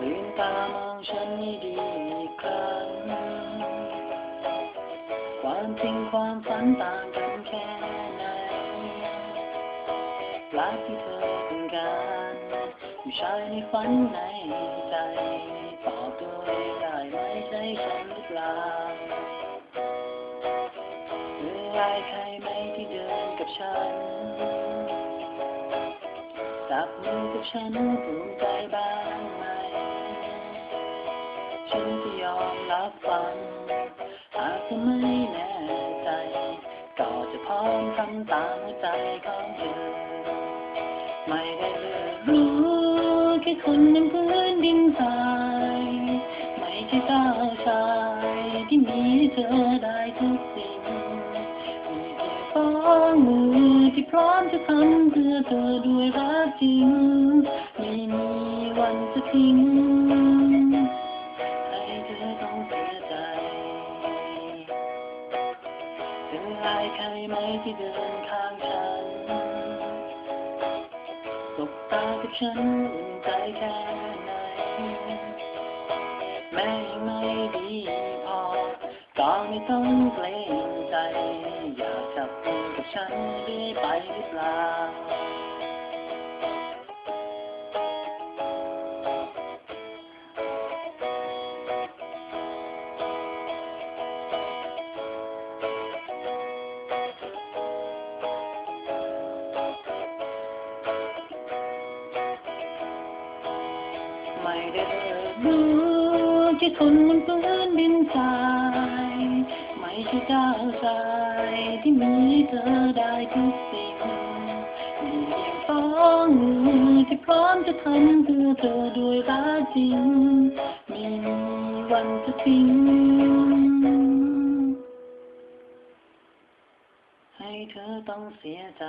ลืมตามองฉันให้ดีอีกครั้ง ความจริงความฝันต่างกันแค่ไหนรักที่เธอต้องการผู้ชายในฝันในใจตอบด้วได้ไหมใจฉันหรือเปล่าหรือใครใครไหมที่เดินกับฉันจับมือกับฉันอุ่นใจบ้าง ฉันจะยอมรับฟัง หากเธอไม่แน่ใจ ก็จะพร้อมทำตามใจของเธอ ไม่ได้เลือกรู้แค่คนบนพื้นดินทรายไม่ใช่เจ้าชายที่มีเธอได้ทุกสิ่งมีเพียงสองมือที่พร้อมจะทำเพื่อเธอด้วยรักจริง ไม่มีวันจะทิ้ง เธออายใครไหมที่เดินข้างฉันสบตากับฉันอุ่นใจแค่ไหนแม้ยังไม่ดีพอ ก็ไม่ต้องเกรงใจ อยากจับมือกับฉันได้ไปหรือเปล่า ม่ได้เลิกรู้แค่คนบนพื้นดินทรายไม่ใช่เจ้าชายที่มีเธอได้ทุกสิ่งมีเพียงสองมือที่พร้อมจะทำเพื่อเธอด้วยรักจริงม่มีวันจะทิ้งให้เธอต้องเสียใจ